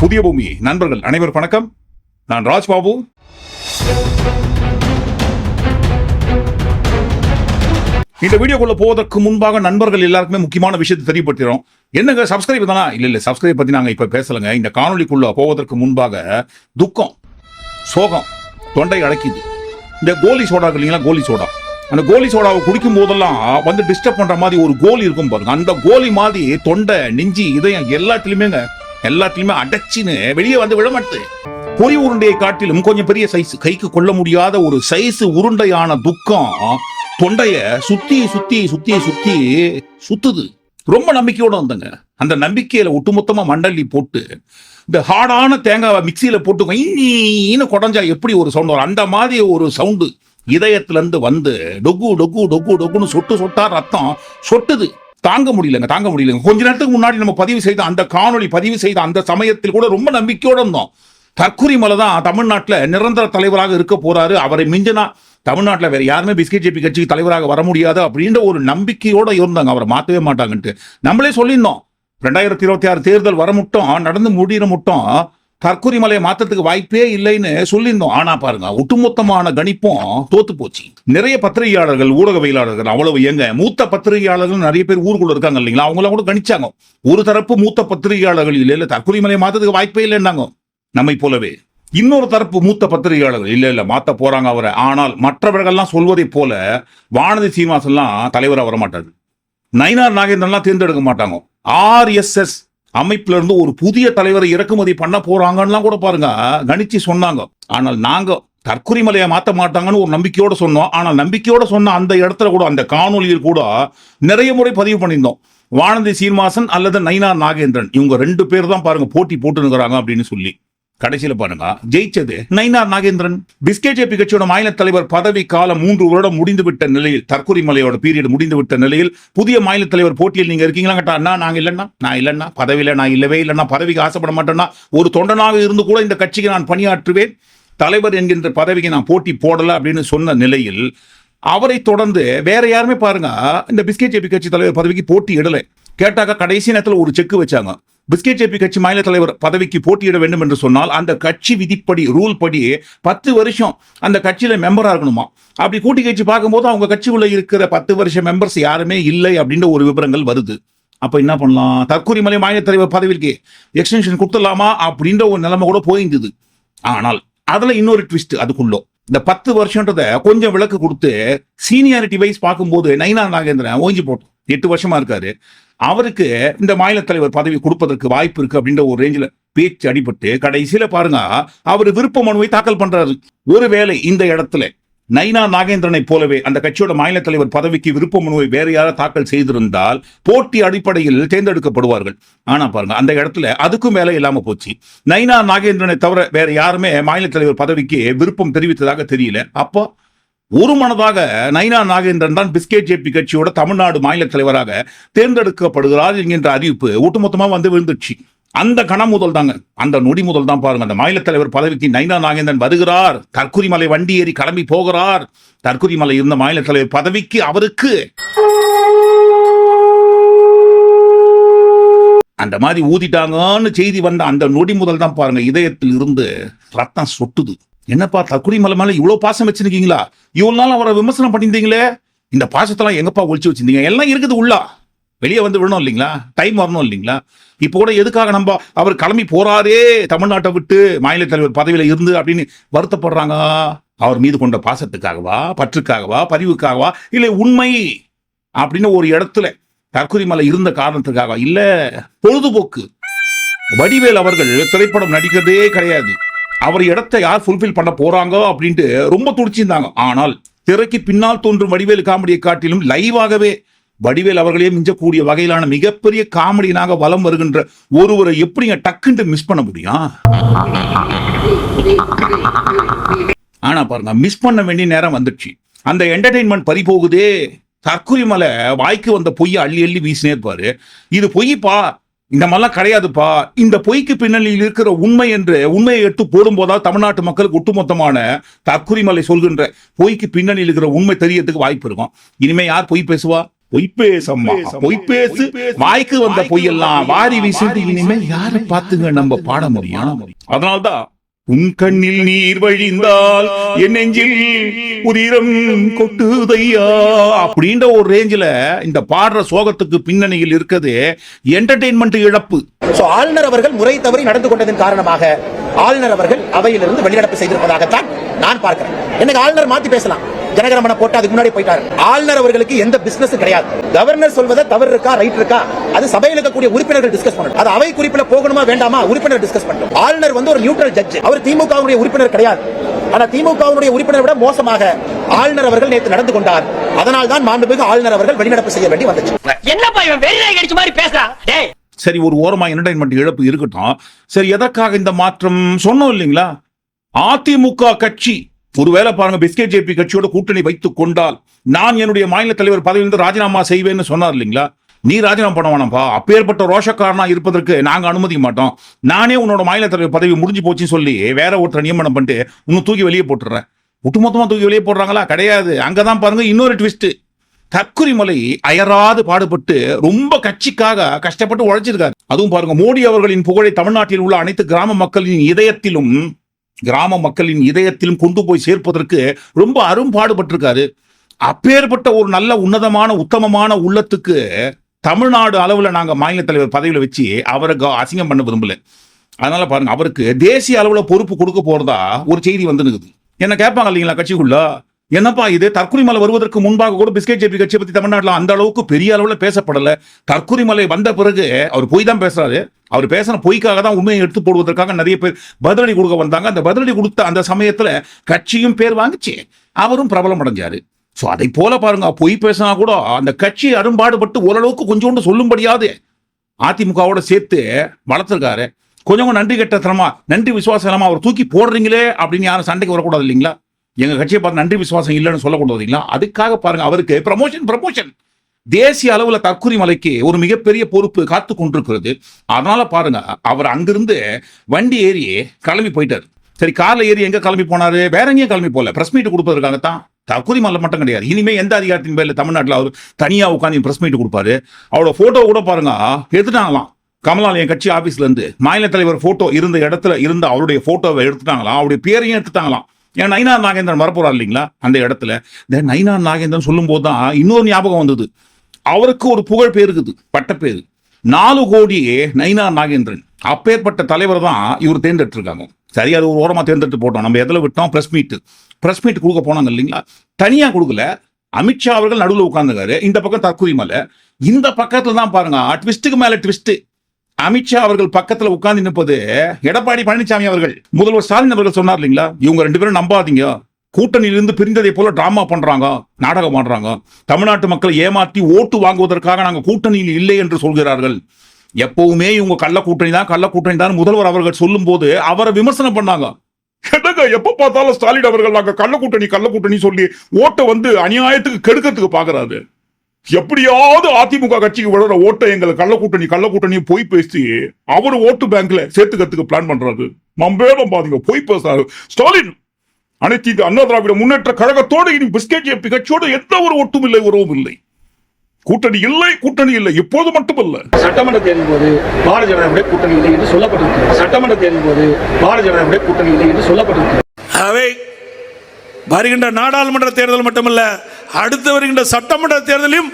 புதிய பூமி. நண்பர்கள் அனைவர் வணக்கம். நான் ராஜ்பாபு. இந்த வீடியோக்குள்ள போவதற்கு முன்பாக நண்பர்கள் எல்லாருக்குமே முக்கியமான விஷயத்தை தெரியப்படுத்துகிறோம் என்னங்க சப்ஸ்கிரைப் தானா? இல்ல இல்ல சப்ஸ்கிரைப் பத்தி நாங்க இப்ப பேசலங்க. இந்த காணொலிக்குள்ள போவதற்கு முன்பாக துக்கம் சோகம் தொண்டை அடைக்குது இந்த கோலி சோடா இருக்கு இல்லைங்களா கோலி சோடா. அந்த கோலி சோடாவை குடிக்கும் போதெல்லாம் வந்து டிஸ்டர்ப் பண்ற மாதிரி ஒரு கோலி இருக்கும் பாருங்க. அந்த கோலி மாதிரி தொண்டை நெஞ்சி இதயம் எல்லாத்துலயுமேங்க எல்லாத்தையுமே அடைச்சின்னு வெளியே வந்து விழமாட்டு பொறி உருண்டையை காட்டிலும் கொஞ்சம் பெரிய சைஸ் கைக்கு கொள்ள முடியாத ஒரு சைஸ் உருண்டையான துக்கம் தொண்டைய சுத்தி சுத்தி சுத்தி சுத்தி சுத்துது. ரொம்ப நம்பிக்கையோட வந்தங்க. அந்த நம்பிக்கையில ஒட்டுமொத்தமா மண்டல்லி போட்டு இந்த ஹார்டான தேங்காவை மிக்சியில போட்டு வைன்னு குடஞ்சா எப்படி ஒரு சவுண்ட் வரும்? அந்த மாதிரி ஒரு சவுண்டு இதயத்துல இருந்து வந்து டொக்கு டொக்கு டொக்கு டொக்குன்னு சொட்டு சொட்டா ரத்தம் சொட்டுது. தாங்க முடியலங்க தாங்க முடியலங்க. கொஞ்ச நேரத்துக்கு முன்னாடி நம்ம பதிவு செய்த அந்த காணொளி பதிவு செய்த அந்த சமயத்தில் கூட ரொம்ப நம்பிக்கையோடு இருந்தோம். தற்குறி மலை தான் தமிழ்நாட்டில் நிரந்தர தலைவராக இருக்க போறாரு. அவரை மிஞ்சினா தமிழ்நாட்டில் வேற யாருமே பிஸ்கெட் ஜேபி கட்சிக்கு தலைவராக வர முடியாது அப்படின்ற ஒரு நம்பிக்கையோட இருந்தாங்க. அவரை மாற்றவே மாட்டாங்கன்ட்டு. நம்மளே சொல்லியிருந்தோம் ரெண்டாயிரத்தி இருபத்தி ஆறு தேர்தல் வர முட்டும் நடந்து முடிகிற முட்டும் தற்கொலை மலையை மாற்றத்துக்கு வாய்ப்பே இல்லைன்னு சொல்லியிருந்தோம். ஆனா பாருங்க ஒட்டுமொத்தமான கணிப்பும் தோத்து போச்சு. நிறைய பத்திரிகையாளர்கள் ஊடகவியலாளர்கள் அவ்வளவு எங்க மூத்த பத்திரிகையாளர்கள் நிறைய பேர் ஊருக்குள்ள இருக்காங்க இல்லைங்களா? அவங்களாம் கூட கணிச்சாங்க. ஒரு தரப்பு மூத்த பத்திரிகையாளர்கள் இல்ல இல்ல தற்கொலை மலையை மாற்றத்துக்கு வாய்ப்பே இல்லைன்னாங்க. நம்மை போலவே. இன்னொரு தரப்பு மூத்த பத்திரிகையாளர்கள் இல்ல இல்ல மாத்த போறாங்க அவரை. ஆனால் மற்றவர்கள்லாம் சொல்வதைப் போல வானதி சீனிவாசன்லாம் தலைவராக வர மாட்டாரு நயினார் நாகேந்திரன்லாம் தேர்ந்தெடுக்க மாட்டாங்க. ஆர்எஸ்எஸ் அமைப்புல இருந்து ஒரு புதிய தலைவரை இறக்குமதி பண்ண போறாங்கன்னு கூட பாருங்க. கணிச்சு சொன்னாங்க. ஆனால் நாங்க தற்குறி மலையை மாத்த மாட்டாங்கன்னு ஒரு நம்பிக்கையோட சொன்னோம். ஆனால் நம்பிக்கையோட சொன்ன அந்த இடத்துல கூட அந்த காணொலியில் கூட நிறைய முறை பதிவு பண்ணியிருந்தோம். வானதி சீனிவாசன் அல்லது நைனா நாகேந்திரன். இவங்க ரெண்டு பேர் தான் பாருங்க போட்டி போட்டுனுக்குறாங்க அப்படின்னு சொல்லி. கடைசியில பாருங்க. ஜெயிச்சது நைனார் நாகேந்திரன் பிஸ்கெட் ஜேபி கட்சியோட மாநில தலைவர் பதவி காலம் மூன்று வருடம் முடிந்து விட்ட நிலையில் தற்கொலை மலையோட பீரியட் முடிந்து விட்ட நிலையில் புதிய மாநில தலைவர் போட்டியில் நீங்க இருக்கீங்களா? கேட்டா அண்ணா நாங்க இல்லைன்னா நான் இல்லைன்னா பதவியில நான் இல்லவே இல்லைன்னா பதவிக்கு ஆசைப்பட மாட்டேன்னா ஒரு தொண்டனாக இருந்து கூட இந்த கட்சிக்கு நான் பணியாற்றுவேன். தலைவர் என்கின்ற பதவிக்கு நான் போட்டி போடல அப்படின்னு சொன்ன நிலையில் அவரை தொடர்ந்து வேற யாருமே பாருங்க இந்த பிஸ்கெட் ஜேபி கட்சி தலைவர் பதவிக்கு போட்டி இடலை. கேட்டாக்கா கடைசி நேரத்தில் ஒரு செக் வச்சாங்க. பிஸ்கெட் ஜேபி கட்சி மாநில தலைவர் பதவிக்கு போட்டியிட வேண்டும் என்று சொன்னால் அந்த கட்சி விதிப்படி ரூல் படி பத்து வருஷம் அந்த கட்சியில மெம்பரா இருக்கணுமா? அப்படி கூட்டி கட்சி பார்க்கும்போது அவங்க கட்சிக்குள்ள இருக்கிற பத்து வருஷம் மெம்பர்ஸ் யாருமே இல்லை அப்படின்ற ஒரு விவரங்கள் வருது. அப்ப என்ன பண்ணலாம்? தற்கொலை மலை மாநில தலைவர் பதவிக்கு எக்ஸ்டென்ஷன் கொடுத்துடலாமா அப்படின்ற ஒரு நிலைமை கூட போயிருந்தது ஆனால் அதுல இன்னொரு ட்விஸ்ட் அதுக்குள்ளோ. இந்த பத்து வருஷன்றத கொஞ்சம் விளக்கு கொடுத்து சீனியாரிட்டி வைஸ் பார்க்கும்போது நைனா நாகேந்திரன் ஓஞ்சி போட்டோம் எட்டு வருஷமா இருக்காரு. அவருக்கு இந்த மாநில தலைவர் பதவி கொடுப்பதற்கு வாய்ப்பு இருக்கு அப்படின்ற ஒரு ரேஞ்சில் பேச்சு அடிபட்டு கடைசியில பாருங்க அவர் விருப்ப மனுவை தாக்கல் பண்றாரு. ஒருவேளை இந்த இடத்துல நைனா நாகேந்திரனை போலவே அந்த கட்சியோட மாநில தலைவர் பதவிக்கு விருப்ப மனுவை வேற யாராவது தாக்கல் செய்திருந்தால் போட்டி அடிப்படையில் தேர்ந்தெடுக்கப்படுவார்கள். ஆனா பாருங்க அந்த இடத்துல அதுக்கும் மேல இல்லாம போச்சு. நைனா நாகேந்திரனை தவிர வேற யாருமே மாநில தலைவர் பதவிக்கு விருப்பம் தெரிவித்ததாக தெரியல. அப்போ ஒரு மனதாக நைனா நாகேந்திரன் தான் பிஸ்கெட் ஜேபி கட்சியோட தமிழ்நாடு மாநில தலைவராக தேர்ந்தெடுக்கப்படுகிறார் என்கின்ற அறிவிப்பு ஒட்டுமொத்தமாக வந்து விழுந்துச்சு அந்த கணம் முதல் தாங்க அந்த நொடி முதல் தான் பாருங்க. அந்த மாநில தலைவர் பதவிக்கு நைனா நாகேந்திரன் வருகிறார். தற்குறி மலை வண்டி ஏறி கிளம்பி போகிறார். தற்குறி மலை இருந்த மாநில தலைவர் பதவிக்கு அவருக்கு. அந்த மாதிரி ஊதிட்டாங்கன்னு செய்தி வந்த அந்த நொடி முதல் தான் பாருங்க. இதயத்தில் இருந்து ரத்தம் சொட்டுது. என்னப்பா தக்குடி மலை மேலே இவ்வளோ பாசம் வச்சுருக்கீங்களா? இவ்வளோ நாள் அவரை விமர்சனம் பண்ணியிருந்தீங்களே இந்த பாசத்தெல்லாம் எங்கப்பா ஒழிச்சு வச்சிருந்தீங்க? எல்லாம் இருக்குது உள்ளா. வெளியே வந்து விடணும் இல்லைங்களா? டைம் வரணும் இல்லைங்களா? இப்போ கூட எதுக்காக நம்ம அவர் கிளம்பி போறாரே? தமிழ்நாட்டை விட்டு மாநில தலைவர் பதவியில இருந்து அப்படின்னு வருத்தப்படுறாங்க. அவர் மீது கொண்ட பாசத்துக்காகவா? பற்றுக்காகவா? பதிவுக்காகவா இல்லை உண்மை அப்படின்னு ஒரு இடத்துல தற்கொலை மலை இருந்த காரணத்துக்காக? இல்லை பொழுதுபோக்கு. வடிவேல் அவர்கள் திரைப்படம் நடிக்கிறதே கிடையாது. அவர் இடத்தை யார் ஃபுல்ஃபில் பண்ண போறாங்க அப்படின்ட்டு ரொம்ப துடிச்சிருந்தாங்க. ஆனால் திரைக்கு பின்னால் தோன்றும் வடிவேல் காமெடியை காட்டிலும் லைவாகவே வடிவேல் அவர்களே மிஞ்சக்கூடிய வகையிலான மிகப்பெரிய காமெடியனாக வலம் வருகின்ற ஒருவரை எப்படிங்க டக்குன்ட்டு மிஸ் பண்ண முடியும்? ஆனா பாருங்க மிஸ் பண்ண வேண்டிய நேரம் வந்துடுச்சு. அந்த என்டர்டைன்மெண்ட் பறி போகுதே தற்கொலை மலை வாய்க்கு வந்த பொய்யை அள்ளி அள்ளி வீசினே இருப்பாரு. இது பொய்ப்பா? இந்த மாதிரிலாம் கிடையாதுப்பா. இந்த பொய்க்கு பின்னணியில் இருக்கிற உண்மை என்று உண்மையை எடுத்து போடும்போதா தமிழ்நாட்டு மக்களுக்கு ஒட்டுமொத்தமான தற்குறி மலை சொல்கின்ற பொய்க்கு பின்னணியில் இருக்கிற உண்மை தெரியறதுக்கு வாய்ப்பு இருக்கும். இனிமே யார் பொய் பேசுவா? பொய் பேசம்மா. பொய் பேசு. வாய்க்கு வந்த பொய்யெல்லாம் வாரி வீசிட்டு இனிமே யாரை பார்த்துங்க நம்ம பாட முடியும்? அதனால்தான் உன் கண்ணில் நீர் வழிந்தால் என் நெஞ்சில் உதிரம் கொட்டுதையா? அப்படின்ற ஒரு ரேஞ்சில் இந்த பாடுற சோகத்துக்கு பின்னணியில் இருக்குது என்டர்டெயின்மெண்ட் இழப்பு. ஸோ ஆளுநர் அவர்கள் முறை தவறி நடந்து கொண்டதன் காரணமாக ஆளுநர் அவர்கள் அவையிலிருந்து வெளிநடப்பு செய்திருப்பதாகத்தான் நான் பார்க்கிறேன். எனக்கு ஆளுநர் மாத்தி பேசலாம். ஜனகரமன போட்டு அதுக்கு முன்னாடி போயிட்டாரு. ஆளுநர் அவர்களுக்கு எந்த பிசினஸ் கிடையாது. கவர்னர் சொல்வதை தவறு இருக்கா ரைட் இருக்கா? அது சபையில் இருக்கக்கூடிய உறுப்பினர்கள் டிஸ்கஸ் பண்ணணும். அது அவை குறிப்பில் போகணுமா வேண்டாமா? உறுப்பினர் டிஸ்கஸ் பண்ணணும். ஆளுநர் வந்து ஒரு நியூட்ரல் ஜட்ஜ் அவர் திமுகவுடைய உறுப்பினர் கிடையாது. ஆனா திமுகவுடைய உறுப்பினரை விட மோசமாக ஆளுநர் அவர்கள் நேற்று நடந்து கொண்டார். அதனால் தான் மாண்புமிகு ஆளுநர் அவர்கள் வெளிநடப்பு செய்ய வேண்டி வந்துச்சு. என்னப்பா இவன் வெறிநாய் கடிச்ச மாதிரி பேசுறான் சரி ஒரு ஓரமா என்டர்டைன்மெண்ட் இழப்பு இருக்கட்டும். சரி எதற்காக இந்த மாற்றம் சொன்னோம் இல்லைங்களா? அதிமுக கட்சி ஒருவேளை பாருங்க பிஸ்கெட் ஜேபி கட்சியோட கூட்டணி வைத்துக் கொண்டால் நான் என்னுடைய மாநில தலைவர் பதவியிலிருந்து ராஜினாமா செய்வேன்னு சொன்னார் இல்லைங்களா? நீ ராஜினாமா பண்ண வேணாம்ப்பா அப்பேற்பட்ட ரோஷக்காரனா இருப்பதற்கு நாங்க அனுமதிக்க மாட்டோம். நானே உன்னோட மாநில தலைவர் பதவி முடிஞ்சு போச்சுன்னு சொல்லி வேற ஒருத்தர் நியமனம் பண்ணிட்டு இன்னும் தூக்கி வெளியே போட்டுறேன் ஒட்டுமொத்தமா தூக்கி வெளியே போடுறாங்களா? கிடையாது. அங்கதான் பாருங்க இன்னொரு ட்விஸ்ட் தற்குறிமலை அயராது பாடுபட்டு ரொம்ப கட்சிக்காக கஷ்டப்பட்டு உழைச்சிருக்காரு. அதுவும் பாருங்க மோடி அவர்களின் புகழை தமிழ்நாட்டில் உள்ள அனைத்து கிராம மக்களின் இதயத்திலும் கிராம மக்களின் இதயத்திலும் கொண்டு போய் சேர்ப்பதற்கு ரொம்ப அரும்பாடுபட்டிருக்காரு. அப்பேற்பட்ட ஒரு நல்ல உன்னதமான உத்தமமான உள்ளத்துக்கு தமிழ்நாடு அளவில் நாங்கள் மாநில தலைவர் பதவியில் வச்சு அவரை அசிங்கம் பண்ண விரும்பல. அதனால பாருங்க அவருக்கு தேசிய அளவில் பொறுப்பு கொடுக்க போறதா ஒரு செய்தி வந்துனுக்குது. என்ன கேட்பாங்க இல்லைங்களா கட்சிக்குள்ள? என்னப்பா இது? தற்குறிமலை வருவதற்கு முன்பாக கூட பிஸ்கெட் ஜேபி கட்சியை பத்தி தமிழ்நாட்டில் அந்த அளவுக்கு பெரிய அளவில் பேசப்படல. தற்குறிமலை வந்த பிறகு அவர் பொய் தான் பேசுறாரு. அவர் பேசின பொய்க்காக தான் உண்மையை எடுத்து போடுவதற்காக நிறைய பேர் பதிலடி கொடுக்க வந்தாங்க. அந்த பதிலடி கொடுத்த அந்த சமயத்துல கட்சியும் பேர் வாங்கிச்சு. அவரும் பிரபலம் அடைஞ்சாரு. ஸோ அதை போல பாருங்க பொய் பேசினா கூட அந்த கட்சி அரும்பாடுபட்டு ஓரளவுக்கு கொஞ்சோண்டு சொல்லும்படியாது அதிமுகவோட சேர்த்து வளர்த்துருக்காரு. கொஞ்சம் நன்றி கெட்டத்தனமா நன்றி விசுவாசமா அவர் தூக்கி போடுறீங்களே அப்படின்னு யாரும் சண்டைக்கு வரக்கூடாது இல்லைங்களா? எங்க கட்சியை பார்த்து நன்றி விசுவாசம் இல்லைன்னு சொல்லக்கூடாது இல்லைங்களா? அதுக்காக பாருங்க அவருக்கு ப்ரமோஷன் ப்ரமோஷன் தேசிய அளவுல தற்கொலை மலைக்கு ஒரு மிகப்பெரிய பொறுப்பு காத்து கொண்டிருக்கிறது. அதனால பாருங்க அவர் அங்கிருந்து வண்டி ஏறி கிளம்பி போயிட்டார். சரி காரில் ஏறி எங்க கிளம்பி போனாரு? வேற எங்கேயும் கிளம்பி போல பிரஸ் மீட் கொடுப்பதற்காகத்தான். தகுதி மல்ல மட்டும் கிடையாது. இனிமே எந்த அதிகாரத்தின் பேர்ல தமிழ்நாட்டில் அவர் தனியா உட்காந்து பிரஸ் மீட் கொடுப்பாரு? அவரோட போட்டோ கூட பாருங்க. எடுத்துட்டாங்களாம். கமலால் என் கட்சி ஆபீஸ்ல இருந்து. மாநில தலைவர் போட்டோ இருந்த இடத்துல இருந்த அவருடைய போட்டோவை எடுத்துட்டாங்களாம். அவருடைய பேரையும் எடுத்துட்டாங்களாம். ஏன் நைனார் நாகேந்திரன் வரப்போறார் இல்லைங்களா? அந்த இடத்துல. இந்த நைனார் நாகேந்திரன் சொல்லும்போது தான் இன்னொரு ஞாபகம் வந்தது. அவருக்கு ஒரு புகழ் பேர் இருக்குது. பட்டப்பேர் நாலு கோடியே நைனார் நாகேந்திரன். அப்பேற்பட்ட தலைவர் தான் இவர் தேர்ந்தெடுத்திருக்காங்க. சரி அது ஒரு ஓரமாக தேர்ந்தெடுத்து போட்டோம். நம்ம எதில் விட்டோம்? பிரஸ் மீட்டு ப்ரெஸ் மீட் கொடுக்க போனாங்க இல்லைங்களா? தனியாக கொடுக்கல. அமித்ஷா அவர்கள் நடுவில் உட்காந்துருக்காரு இந்த பக்கம் தற்கொலை மலை. இந்த பக்கத்தில் தான் பாருங்க. ட்விஸ்ட்டுக்கு மேலே ட்விஸ்ட்டு அமித்ஷா அவர்கள் பக்கத்தில் உட்கார்ந்து நிற்பது எடப்பாடி பழனிசாமி அவர்கள். முதல்வர் ஸ்டாலின் அவர்கள் சொன்னார் இல்லைங்களா? இவங்க ரெண்டு பேரும் நம்பாதீங்க. கூட்டணியிலிருந்து பிரிந்ததை போல டிராமா பண்றாங்க. நாடகம் பண்றாங்க தமிழ்நாட்டு மக்களை ஏமாற்றி ஓட்டு வாங்குவதற்காக நாங்கள் கூட்டணியில் இல்லை என்று சொல்கிறார்கள். எப்பவுமே இவங்க கள்ள கூட்டணி தான் கள்ள கூட்டணி தான். முதல்வர் அவர்கள் சொல்லும் போது அவரை விமர்சனம் பண்ணாங்க. என்னங்க எப்ப பார்த்தாலும் ஸ்டாலின் அவர்கள் நாங்க கள்ள கூட்டணி கள்ள கூட்டணி சொல்லி ஓட்டை வந்து அநியாயத்துக்கு கெடுக்கிறதுக்கு பாக்குறாரு. எப்படியாவது அதிமுக கட்சிக்கு விழுற ஓட்டை எங்களை கள்ள கூட்டணி கள்ள கூட்டணி போய் பேசி அவர் ஓட்டு பேங்க்ல சேர்த்துக்கிறதுக்கு பிளான் பண்றாரு. நம்பவே பாதிங்க போய் பேசுறாரு. ஸ்டாலின் அனைத்து அண்ணா திராவிட முன்னேற்ற கழகத்தோடு இனி பிஸ்கெட் பிகச்சோடு எந்த ஒரு ஒட்டும் இல்லை உறவும் இல்லை. கூட்டணி இல்லை கூட்டணி இல்லை. இப்போது மட்டுமல்ல. சட்டமன்ற தேர்தல் போது பாரதிய ஜனதாவுடைய கூட்டணி இல்லை என்று சொல்லப்பட்டிருக்கிறது. சட்டமன்ற தேர்தல் போது பாரதிய ஜனதாவுடைய கூட்டணி இல்லை என்று சொல்லப்பட்டிருக்கிறது. ஆகவே வருகின்ற நாடாளுமன்ற தேர்தல் மட்டுமல்ல அடுத்து வருகின்ற சட்டமன்ற தேர்தலிலும்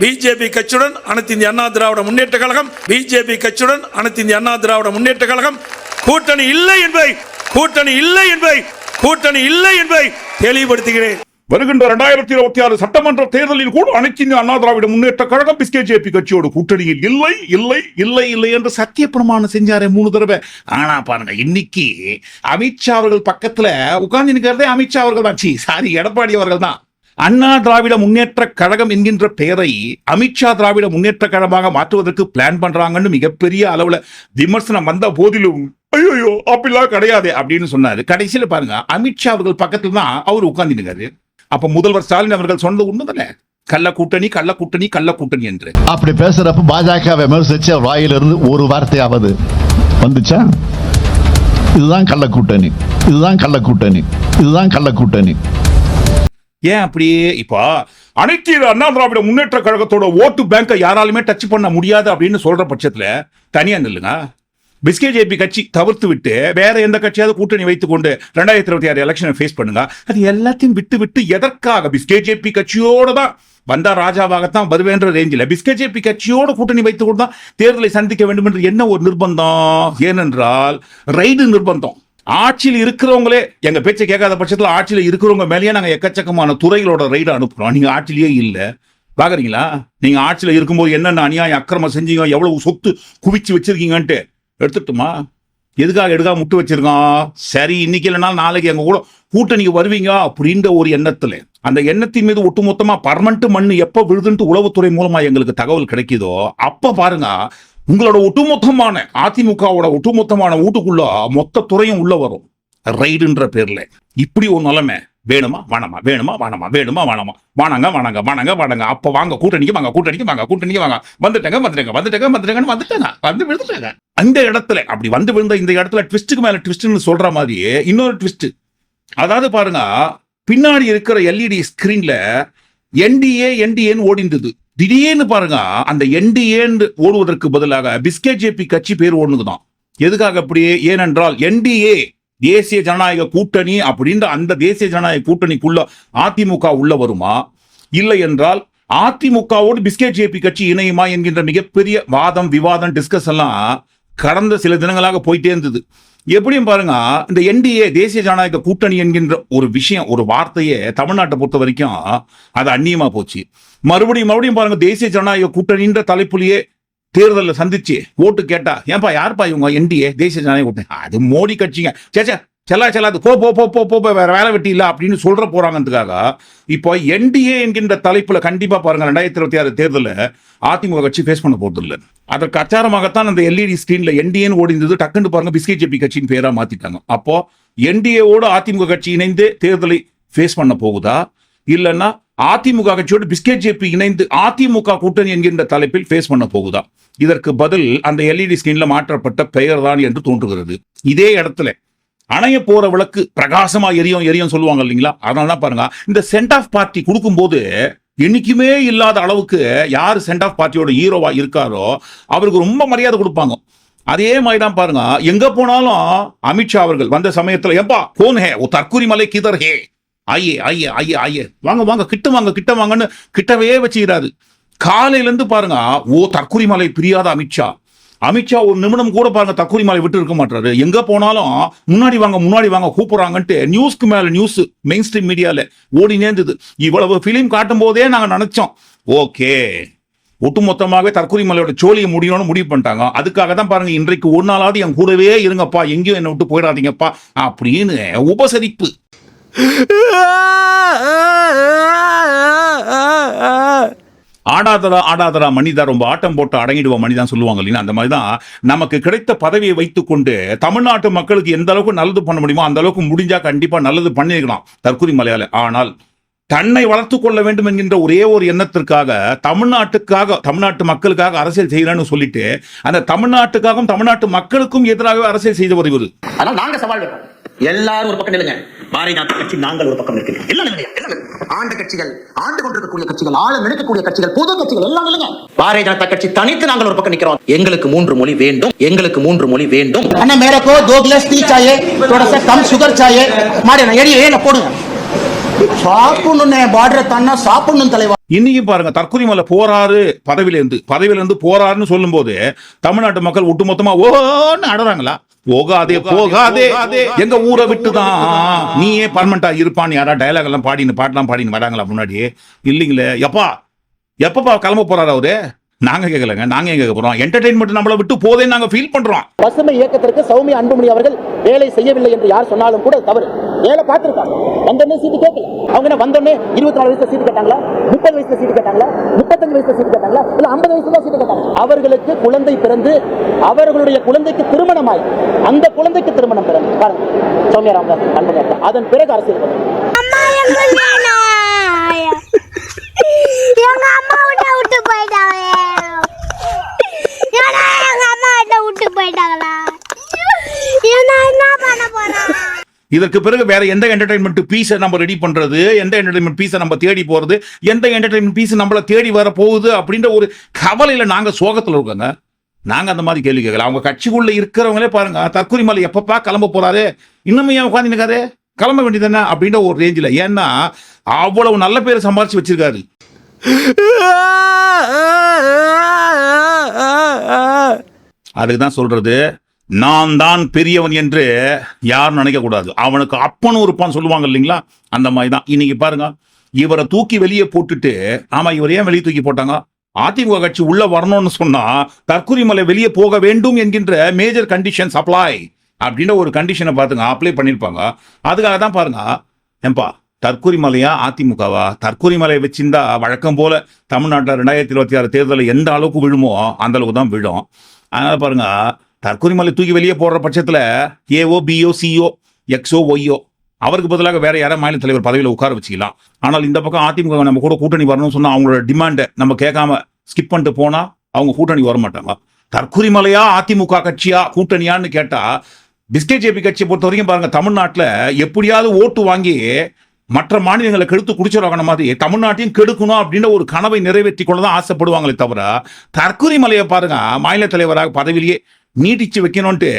பிஜேபி கட்சியுடன் அனைத்து இந்திய அண்ணா திராவிட முன்னேற்ற கழகம் பிஜேபி கட்சியுடன் அனைத்து இந்திய அண்ணா திராவிட முன்னேற்ற கழகம் கூட்டணி இல்லை என்பதை கூட்டணி இல்லை என்பதை கூட்டணி இல்லை என்பதை தெளிவுபடுத்துகிறேன். வருகின்ற இரண்டாயிரத்தி இருபத்தி ஆறு சட்டமன்ற தேர்தலில் கூட அனைத்து இந்திய அண்ணா திராவிட முன்னேற்ற கழகம் பிஸ்கே ஜேபி கட்சியோட கூட்டணியில் இல்லை இல்லை இல்லை இல்லை என்று சத்திய பிரமாணம் செஞ்சாரே மூணு தடவை. ஆனா பாருங்க இன்னைக்கு அமித்ஷா அவர்கள் பக்கத்துல உட்கார்ந்து நிற்கிறதே அமித்ஷா அவர்கள் தான். சீ, சாரி எடப்பாடி அவர்கள் தான். அண்ணா திராவிட முன்னேற்ற கழகம் என்கின்ற பெயரை அமித்ஷா திராவிட முன்னேற்ற கழகமாக மாற்றுவதற்கு பிளான் பண்றாங்கன்னு மிகப்பெரிய அளவுல விமர்சனம் வந்த போதிலும் ஐயோ அப்படிலாம் கிடையாது அப்படின்னு சொன்னாரு. கடைசியில பாருங்க அமித்ஷா அவர்கள் பக்கத்துல தான் அவர் உட்கார்ந்து அப்ப முதல்வர் ஸ்டாலின் அவர்கள் சொன்னது உண்மைதானே? கள்ள கூட்டணி கள்ள கூட்டணி கள்ள கூட்டணி என்று. அப்படி பேசுறப்ப பாஜக விமர்சிச்ச வாயிலிருந்து ஒரு வார்த்தையாவது வந்துச்சா? இதுதான் கள்ள கூட்டணி இதுதான் கள்ள கூட்டணி இதுதான் கள்ள கூட்டணி. ஏன் அப்படி? இப்போ அனைத்து அண்ணா திராவிட முன்னேற்ற கழகத்தோட ஓட்டு பேங்கை யாராலுமே டச் பண்ண முடியாது அப்படின்னு சொல்ற பட்சத்துல தனியா நில்லுங்க. பிஸ்கே ஜேபி கட்சி தவிர்த்து விட்டு வேற எந்த கட்சியாவது கூட்டணி வைத்துக் கொண்டு ரெண்டாயிரத்தி இருபத்தி ஆறு எலெக்ஷனை ஃபேஸ் பண்ணுங்க. அது எல்லாத்தையும் விட்டு விட்டு எதற்காக பிஸ்கே ஜேபி கட்சியோட தான் வந்தா ராஜாவாகத்தான் வருவேன்ற ரேஞ்சில் பிஸ்கே ஜேபி கட்சியோட கூட்டணி வைத்துக் கொண்டு தான் தேர்தலை சந்திக்க வேண்டும் என்று என்ன ஒரு நிர்பந்தம்? ஏனென்றால் ரைடு நிர்பந்தம். ஆட்சியில் இருக்கிறவங்களே எங்க பேச்சை கேட்காத பட்சத்தில் ஆட்சியில் இருக்கிறவங்க மேலேயே நாங்கள் எக்கச்சக்கமான துறைகளோட ரைடு அனுப்புறோம். நீங்க ஆட்சியிலேயே இல்லை. பாக்குறீங்களா? நீங்க ஆட்சியில் இருக்கும்போது என்னென்ன அநியாயம் அக்கிரமம் செஞ்சீங்க எவ்வளவு சொத்து குவிச்சு வச்சிருக்கீங்கன்ட்டு. எடுத்துட்டுமா எதுக்காக எடுக்காம முட்டு வச்சிருக்கோம் சரி இன்னைக்கு இல்லைனா நாளைக்கு எங்கள் கூட கூட்டணிக்கு வருவீங்க அப்படின்ற ஒரு எண்ணத்தில். அந்த எண்ணத்தின் மீது ஒட்டுமொத்தமாக பர்மனண்ட் மண்ணு எப்போ விழுதுன்ட்டு உளவுத்துறை மூலமாக எங்களுக்கு தகவல் கிடைக்குதோ அப்போ பாருங்க உங்களோட ஒட்டுமொத்தமான அதிமுகவோட ஒட்டுமொத்தமான வீட்டுக்குள்ள மொத்த துறையும் உள்ள வரும். ரைடுன்ற பேரில். இப்படி ஒரு நிலைமை. வேணுமா? வேணாமா. வேணுமா? வேணாமா. வேணுமா? வேணாமா. வாணங்க வாணங்க. வாணங்க வாணங்க. அப்ப வாங்க. கூட்டணிக்கு வாங்க. கூட்டணிக்கு வாங்க. கூட்டணிக்கு வாங்க. வந்துட்டேங்க வந்துட்டங்க. வந்துட்டேங்க வந்துட்டங்கன்னு வந்துட்டாங்க. வந்து விழுந்துட்டாங்க. அந்த இடத்துல அப்படி வந்து விழுந்த இந்த இடத்துல ட்விஸ்ட்டுக்கு மேல ட்விஸ்ட்னு சொல்ற மாதிரியே இன்னொரு ட்விஸ்ட் அதாவது பாருங்க பின்னாடி இருக்கிற எல்இடி ஸ்கிரீன்ல என்டிஏ என்டிஏன்னு ஓடிந்தது திடீர்னு பாருங்க அந்த என்டிஏன்னு ஓடுவதற்கு பதிலாக பிஸ்கே ஜேபி கட்சி பேர் ஓடுனதுதான். எதுக்காக அப்படி? ஏனென்றால் என்டிஏ தேசிய ஜனநாயக கூட்டணி அப்படின்ற அந்த தேசிய ஜனநாயக கூட்டணிக்குள்ள அதிமுக உள்ள வருமா? இல்லை என்றால் அதிமுகவோடு பிஸ்கெட் ஜேபி கட்சி இணையுமா என்கின்ற மிகப்பெரிய வாதம் விவாதம் டிஸ்கஸ் எல்லாம் கடந்த சில தினங்களாக போயிட்டே இருந்தது. எப்படியும் பாருங்க இந்த என்டிஏ தேசிய ஜனநாயக கூட்டணி என்கின்ற ஒரு விஷயம் ஒரு வார்த்தையே தமிழ்நாட்டை பொறுத்த வரைக்கும் அது அந்நியமா போச்சு. மறுபடியும் மறுபடியும் பாருங்க தேசிய ஜனநாயக கூட்டணின்ற தலைப்புலயே தேர்தலில் சந்திச்சு ஓட்டு கேட்டா ஏன்பா யார்ப்பா இவங்க என்டிஏ தேசிய ஜனநாயக கூட்டணி? அது மோடி கட்சிங்க. சேச்சா செல்லா செல்லாது. போ போ போ போ போ போ, வேற வேலை வெட்டி இல்லை அப்படின்னு சொல்ற போறாங்கிறதுக்காக இப்போ என்டிஏ என்கின்ற தலைப்புல கண்டிப்பா பாருங்க ரெண்டாயிரத்தி இருபத்தி ஆறு தேர்தலில் அதிமுக கட்சி ஃபேஸ் பண்ண போறது இல்லை அதற்கு அச்சாரமாகத்தான் அந்த எல்இடி ஸ்கிரீன்ல என்டிஏன்னு ஓடிந்தது. டக்குன்னு பாருங்க பிஸ்கெட் ஜெபி கட்சியின் பேரா மாத்திட்டாங்க. அப்போ என்டிஏவோட அதிமுக கட்சி இணைந்து தேர்தலை ஃபேஸ் பண்ண போகுதா? இல்லைன்னா அதிமுக கட்சியோடு பிஸ்கெட் ஜேபி இணைந்து அதிமுக கூட்டணி என்கின்ற தலைப்பில் ஃபேஸ் பண்ண போகுதா? இதற்கு பதில் அந்த எல்இடி ஸ்கிரீன்ல மாற்றப்பட்ட பெயர் தான் என்று தோன்றுகிறது. இதே இடத்துல அணைய போற விளக்கு பிரகாசமா எரியும் எரியும் சொல்லுவாங்க இல்லைங்களா? அதனால பாருங்க. இந்த சென்ட் ஆஃப் பார்ட்டி கொடுக்கும்போது என்னைக்குமே இல்லாத அளவுக்கு யார் சென்ட் ஆஃப் பார்ட்டியோட ஹீரோவா இருக்காரோ அவருக்கு ரொம்ப மரியாதை கொடுப்பாங்க. அதே மாதிரி தான் பாருங்க. எங்க போனாலும் அமித்ஷா அவர்கள் வந்த சமயத்துல எப்பா கோன் ஹே ஓ தற்குறி மலை கிதர் ஹே. ஐயே ஐயே ஐயே ஐயே வாங்க வாங்க கிட்ட வாங்க கிட்ட வாங்கன்னு கிட்டவே வச்சுக்கிறாரு. காலையிலேருந்து பாருங்க ஓ தற்கொலை மலை பிரியாத அமித்ஷா. அமித்ஷா ஒரு நிமிடம் கூட பாருங்க தற்குறி மலை விட்டு இருக்க மாட்டாரு எங்க போனாலும் முன்னாடி வாங்க முன்னாடி வாங்க கூப்பிடுறாங்கன்ட்டு நியூஸ்க்கு மேல நியூஸ் மெயின் ஸ்ட்ரீம் மீடியால ஓடினே இருந்தது இவ்வளவு பிலிம் காட்டும் போதே நாங்க நினைச்சோம். ஓகே. ஒட்டுமொத்தமாகவே தற்கொலை மலையோட சோழியை முடியும்னு முடிவு பண்ணிட்டாங்க. அதுக்காக தான் பாருங்க இன்றைக்கு ஒரு நாளாவது என் கூடவே இருங்கப்பா. எங்கேயும் என்னை விட்டு போயிடாதீங்கப்பா. அப்படின்னு உபசரிப்பு. ஆடாதரா ஆடாதரா மனிதா ரொம்ப ஆட்டம் போட்டு அடங்கிடுவோம் மனிதான் சொல்லுவாங்க இல்லைன்னா அந்த மாதிரி தான் நமக்கு கிடைத்த பதவியை வைத்துக்கொண்டு தமிழ்நாட்டு மக்களுக்கு எந்த அளவுக்கு நல்லது பண்ண முடியுமோ அந்த அளவுக்கு முடிஞ்சா கண்டிப்பா நல்லது பண்ணிருக்கலாம் தற்கொலை மலையாள ஆனால் தன்னை வளர்த்து கொள்ள வேண்டும் என்கின்ற ஒரே ஒரு எண்ணத்திற்காக தமிழ்நாட்டுக்காக தமிழ்நாட்டு மக்களுக்காக அரசியல் செய்யலாம்னு சொல்லிட்டு அந்த தமிழ்நாட்டுக்காகவும் தமிழ்நாட்டு மக்களுக்கும் எதிராக அரசியல் செய்து வருவது ஆனால் நாங்க சவால் எல்லாரும் ஒரு பக்கம் நிலுங்க பாரதிய நாட்டு கட்சி நாங்கள் ஒரு பக்கம் இருக்கிறோம் ஆண்ட கட்சிகள் ஆண்டு கொண்டிருக்கக்கூடிய கட்சிகள் ஆளும் எடுக்கக்கூடிய கட்சிகள் பொது கட்சிகள் எல்லாம் இல்லைங்க பாரதிய ஜனதா கட்சி தனித்து நாங்கள் ஒரு பக்கம் நிக்கிறோம் எங்களுக்கு மூன்று மொழி வேண்டும் எங்களுக்கு மூன்று மொழி வேண்டும். அண்ணா மேரே கோ தோ சாயே தோட கம் சுகர் சாயே. மாறி நான் ஏடி ஏன போடுங்க. சாப்பிடணும் பார்டர் தானா சாப்பிடணும் தலைவா. இன்னைக்கும் பாருங்க தற்கொலை மலை போறாரு பதவியிலேருந்து பதவியிலேருந்து போறாருன்னு சொல்லும்போது தமிழ்நாட்டு மக்கள் ஒட்டுமொத்தமா ஓன்னு அடறாங்களா? போகாதே போகாதே எங்க ஊரை விட்டுதான். நீயே பர்மனண்டா இருப்பான்னு யாரா டயலாக் எல்லாம் பாடின்னு பாட்டெல்லாம் பாடின்னு வராங்களா முன்னாடி இல்லைங்களே. எப்பா எப்பப்பா கிளம்ப போறாரு அவரு? நாங்க கேட்கலங்க நாங்க எங்க கேட்க போறோம்? என்டர்டைன்மெண்ட் நம்மளை விட்டு போதே நாங்க ஃபீல் பண்றோம். பசுமை இயக்கத்திற்கு சௌமியா அன்புமணி அவர்கள் வேலை செய்யவில்லை என்று யார் சொன்னாலும் கூட தவறு. வேலை பார்த்திருக்காங்க. வந்தோடனே சீட்டு கேட்கல. அவங்க என்ன வந்தோடனே இருபத்தி நாலு வயசுல சீட்டு கேட்டாங்களா? முப்பது வயசுல சீட்டு கேட்டாங்களா? முப்பத்தஞ்சு வயசுல சீட்டு கேட்டாங்களா? இல்ல ஐம்பது வயசுல தான் சீட்டு கேட்டாங்க. அவர்களுக்கு குழந்தை பிறந்து அவர்களுடைய குழந்தைக்கு திருமணமாய் அந்த குழந்தைக்கு திருமணம் பிறந்து. பாருங்க சௌமியா ராமதாஸ் அன்புமணி. அதன் பிறகு அரசியல் எங்க அம்மா விட்ட விட்டு போயிட்டாங்க ஏன்னா எங்க அம்மா விட்ட விட்டு போயிட்டாங்களா ஏன்னா என்ன பண்ண போறேன் இதற்கு பிறகு வேற எந்த என்டர்டைன்மெண்ட் பீஸை நம்ம ரெடி பண்றது? எந்த என்டர்டைன்மெண்ட் பீஸை நம்ம தேடி போறது? எந்த என்டர்டைன்மெண்ட் பீஸ் நம்மளை தேடி வர போகுது? அப்படின்ற ஒரு கவலையில நாங்க சோகத்துல இருக்கோங்க. நாங்க அந்த மாதிரி கேள்வி கேட்கல. அவங்க கட்சிக்குள்ள இருக்கிறவங்களே பாருங்க தற்கொலை மலை எப்பப்பா கிளம்ப போறாரு? இன்னுமே ஏன் உட்காந்து நிக்காரு கிளம்ப வேண்டியதானே அப்படின்ற ஒரு ரேஞ்சில் ஏன்னா அவ்வளவு நல்ல பேர் சம்பாரிச்சு வச்சிருக்காரு. அதுக்கு தான் சொல்றது நான் தான் பெரியவன் என்று யாரும் நினைக்கக்கூடாது அவனுக்கு அப்பனும் இருப்பான் சொல்லுவாங்க இல்லைங்களா? அந்த மாதிரி தான் இன்னைக்கு பாருங்க இவரை தூக்கி வெளியே போட்டுட்டு ஆமா இவர் ஏன் வெளியே தூக்கி போட்டாங்க? அதிமுக கட்சி உள்ள வரணும்னு சொன்னா தற்கொலை வெளியே போக வேண்டும் என்கின்ற மேஜர் கண்டிஷன் அப்ளை அப்படின்ற ஒரு கண்டிஷனை பார்த்துங்க அப்ளை பண்ணியிருப்பாங்க அதுக்காக தான் பாருங்க ஏன்பா தற்கொலை மலையா அதிமுகவா? தற்கொலை மலையை வச்சிருந்தா வழக்கம் போல தமிழ்நாட்டில் ரெண்டாயிரத்தி இருபத்தி ஆறு தேர்தலில் எந்த அளவுக்கு விழுமோ அந்த அளவுக்கு தான் விழும். அதனால பாருங்க தற்கொலை மலை தூக்கி வெளியே போடுற பட்சத்தில் ஏஓ பிஓ சிஓ எக்ஸோ ஒய்யோ அவருக்கு பதிலாக வேற யாராவது மாநில தலைவர் பதவியில் உட்கார வச்சுக்கலாம். ஆனால் இந்த பக்கம் அதிமுக நம்ம கூட கூட்டணி வரணும்னு சொன்னா அவங்களோட டிமாண்டை நம்ம கேட்காம ஸ்கிப் பண்ணிட்டு போனா அவங்க கூட்டணி வர மாட்டாங்க. தற்கொலை மலையா அதிமுக கட்சியா கூட்டணியான்னு கேட்டா பிஸ்கே ஜேபி கட்சியை பொறுத்த வரைக்கும் பாருங்க தமிழ்நாட்டில் எப்படியாவது ஓட்டு வாங்கி மற்ற மாநிலங்களை கெடுத்து குடிச்சிருவாங்க மாதிரி தமிழ்நாட்டையும் கெடுக்கணும் அப்படின்ற ஒரு கனவை நிறைவேற்றி கொள்ள தான் ஆசைப்படுவாங்களே தவிர தற்கொலை மலையை பாருங்க மாநில தலைவராக பதவியிலேயே நீட்டிச்சு வைக்கணும்ட்டு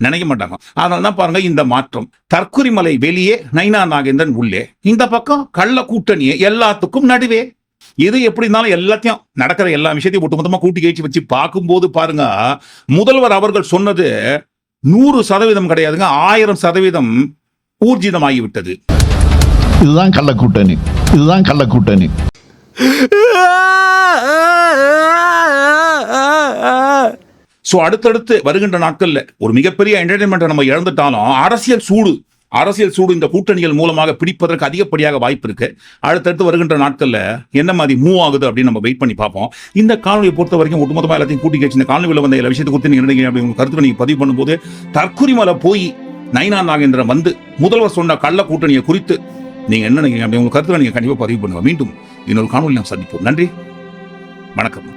நினைக்க மாட்டாங்க. அதனால தான் பாருங்க இந்த மாற்றம். தற்கொலை மலை வெளியே நைனா நாகேந்திரன் உள்ளே. இந்த பக்கம் கள்ள கூட்டணி எல்லாத்துக்கும் நடுவே. இது எப்படி இருந்தாலும் எல்லாத்தையும் நடக்கிற எல்லா விஷயத்தையும் ஒட்டுமொத்தமா கூட்டி கழிச்சு வச்சு பார்க்கும்போது பாருங்க முதல்வர் அவர்கள் சொன்னது நூறு சதவீதம் கிடையாதுங்க ஆயிரம் சதவீதம் ஊர்ஜிதமாகிவிட்டது. இதுதான் கள்ள கூட்டணி. இதுதான் கள்ள ஸோ அடுத்தடுத்து வருகின்ற நாட்களில் ஒரு மிகப்பெரிய என்டர்டைன்மெண்ட்டை நம்ம இழந்துட்டாலும் அரசியல் சூடு அரசியல் சூடு இந்த கூட்டணிகள் மூலமாக பிடிப்பதற்கு அதிகப்படியாக வாய்ப்பு இருக்கு. அடுத்தடுத்து வருகின்ற நாட்களில் என்ன மாதிரி மூவ் ஆகுது அப்படின்னு நம்ம வெயிட் பண்ணி பார்ப்போம். இந்த காணொலியை பொறுத்த வரைக்கும் ஒட்டுமொத்தமாக எல்லாத்தையும் கூட்டி கழிச்சு இந்த காணொலியில் வந்த எல்லா விஷயத்தை குறித்து நீங்கள் நினைக்கிறீங்க அப்படி கருத்து நீங்கள் பதிவு பண்ணும்போது தற்குறிமலை போய் நயனா நாகேந்திரன் வந்து முதல்வர் சொன்ன கள்ள கூட்டணியை குறித்து நீங்கள் என்ன நினைக்கிறீங்க அப்படி உங்கள் கருத்துல நீங்கள் கண்டிப்பாக பதிவு பண்ணுங்க. மீண்டும் இன்னொரு காணொலி நாம் சந்திப்போம். நன்றி. வணக்கம்.